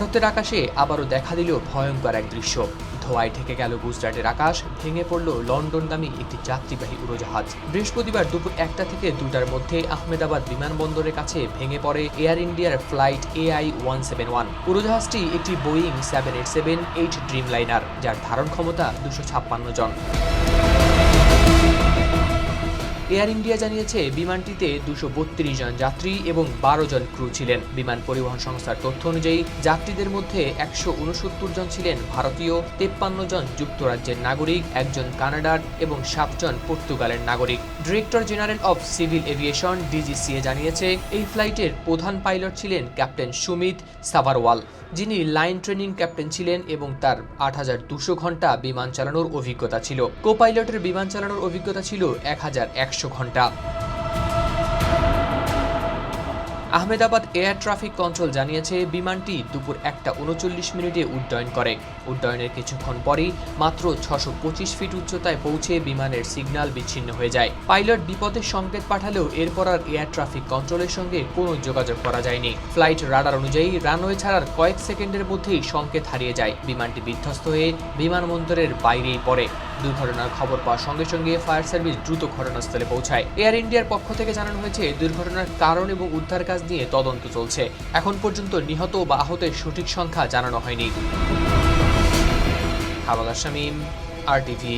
ভারতের আকাশে আবারও দেখা দিল ভয়ঙ্কর এক দৃশ্য। ধোয়ায় ঢেকে গেল গুজরাটের আকাশ, ভেঙে পড়ল লন্ডনগামী একটি যাত্রীবাহী উড়োজাহাজ। বৃহস্পতিবার দুপুর একটা থেকে দুটার মধ্যে আহমেদাবাদ বিমানবন্দরের কাছে ভেঙে পড়ে এয়ার ইন্ডিয়ার flight AI one seven one. উড়োজাহাজটি একটি Boeing seven eight seven eight Dreamliner যার ধারণ ক্ষমতা দুশো ছাপ্পান্ন জন। এয়ার ইন্ডিয়া জানিয়েছে, বিমানটিতে দুশো জন যাত্রী এবং বারো জন ক্রু ছিলেন। বিমান পরিবহন সংস্থার তথ্য অনুযায়ী, যাত্রীদের মধ্যে একশো উনসত্তর জন ছিলেন ভারতীয়, তেপ্পান্ন জন যুক্তরাজ্যের নাগরিক, একজন কানাডার এবং সাতজন পর্তুগালের নাগরিক। Director general of civil aviation, DGCA, জানিয়েছে, এই ফ্লাইটের প্রধান পাইলট ছিলেন ক্যাপ্টেন সুমিত সাভারওয়াল, যিনি লাইন ট্রেনিং ক্যাপ্টেন ছিলেন এবং তার আট হাজার দুশো ঘণ্টা বিমান চালানোর অভিজ্ঞতা ছিল। কো পাইলটের বিমান চালানোর অভিজ্ঞতা ছিল এক হাজার একশো ঘণ্টা। আহমেদাবাদ এয়ার ট্রাফিক কন্ট্রোল জানিয়েছে, বিমানটি দুপুর একটা উনচল্লিশ মিনিটে উড্ডয়ন করে। উড্ডয়নের কিছুক্ষণ পরেই মাত্র ছশো পঁচিশ ফিট উচ্চতায় পৌঁছে বিমানের সিগন্যাল বিচ্ছিন্ন হয়ে যায়। পাইলট বিপদের সংকেত পাঠালেও এরপর আর এয়ার ট্রাফিক কন্ট্রোলের সঙ্গে কোনো যোগাযোগ করা যায়নি। ফ্লাইট রাডার অনুযায়ী রানওয়ে ছাড়ার কয়েক সেকেন্ডের মধ্যেই সংকেত হারিয়ে যায়। বিমানটি বিধ্বস্ত হয়ে বিমানবন্দরের বাইরেই পড়ে। দুর্ঘটনার খবর পাওয়ার সঙ্গে সঙ্গে ফায়ার সার্ভিস দ্রুত ঘটনাস্থলে পৌঁছায়। এয়ার ইন্ডিয়ার পক্ষ থেকে জানানো হয়েছে দুর্ঘটনার কারণ এবং উদ্ধার কাজ নিয়ে তদন্ত চলছে। এখন পর্যন্ত নিহত বা আহতের সঠিক সংখ্যা জানানো হয়নি। হাওলাদার শামীম আর টিভি